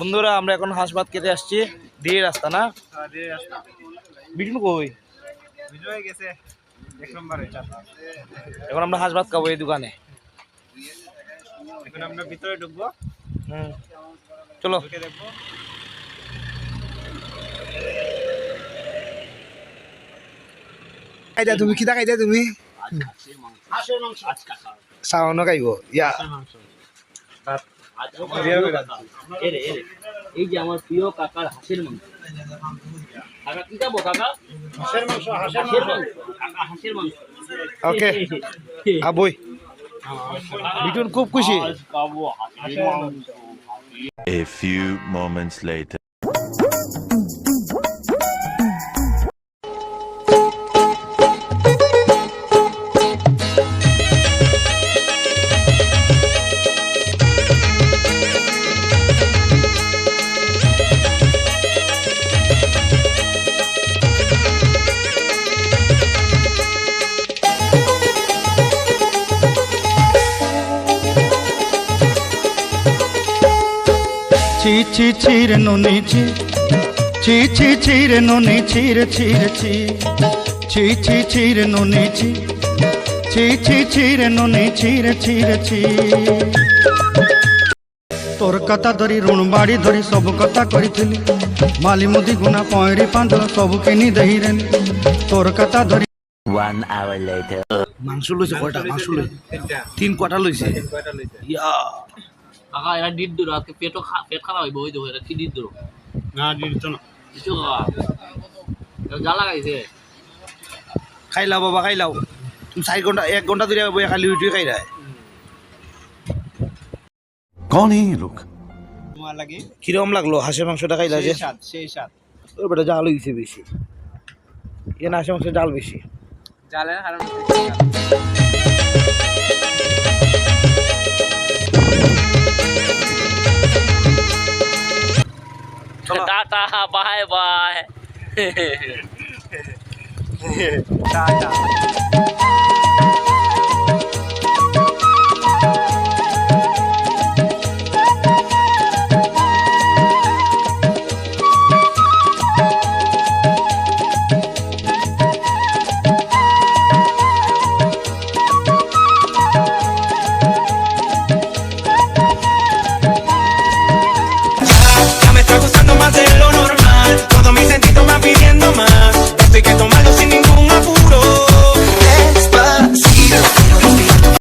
বন্ধুরা আমরা এখন হাঁস ভাত খেতে আসছি। দিয়ে রাস্তা না? বিটুন কই? গেছে এক নম্বরে। এখন আমরা হাঁস ভাত খাব এই দোকানে। এখন আমরা ভিতরে ঢুকবো। হুম। চলো। দেখব। খাইদা তুমি কিতা খাইদা তুমি? চাওনো খাইব? ইয়া। এই যে আমার প্রিয় কাকার হাঁসের মাংস কাকা কি খাব কাকা হাঁসের মাংস হাঁসের মাংস কাকা হাঁসের মাংস ওকে আবই। বিটুন খুব খুশি। আজ খাব হাঁসের মাংস A few moments later. ছি ছি নুনি ছি। ছি ছি নুনি ছির ছির ছি। ছি ছি নুনি ছি। ছি ছি নুনি ছির ছির ছি। তোর কথা ধরি ঋণ বাড়ি ধরি সব কথা করিছিলি মালি মুদি গুনা পয়রি পাঁচ সব কিনি দেহিরেন তোর কথা ধরি ওয়ান আওয়ার লেটার মাংস লইছে কয়টা মাংস লইছে তিন কয়টা লইছে ইয়া কাকা এরা ডিট দিল আজকে পেটও পেট খারাপ হইব ওই দেবো এরা কি ডিট দিল না ডিট না। কিছু কাকা যা লাগাইছে। খাই লাও বাবা খাই লাও। তুমি চার ঘণ্টা এক ঘণ্টা ধরে বই খালি উঠে খাই রায় কন এই লোক। লাগে? কীরকম লাগল হাঁসের মাংসটা খাইলা যে? সেই স্বাদ ওর বেটা জাল হয়েছে বেশি এখানে হাঁসের মাংস জাল বেশি জালের কারণে টাটা বাই বাই টাটা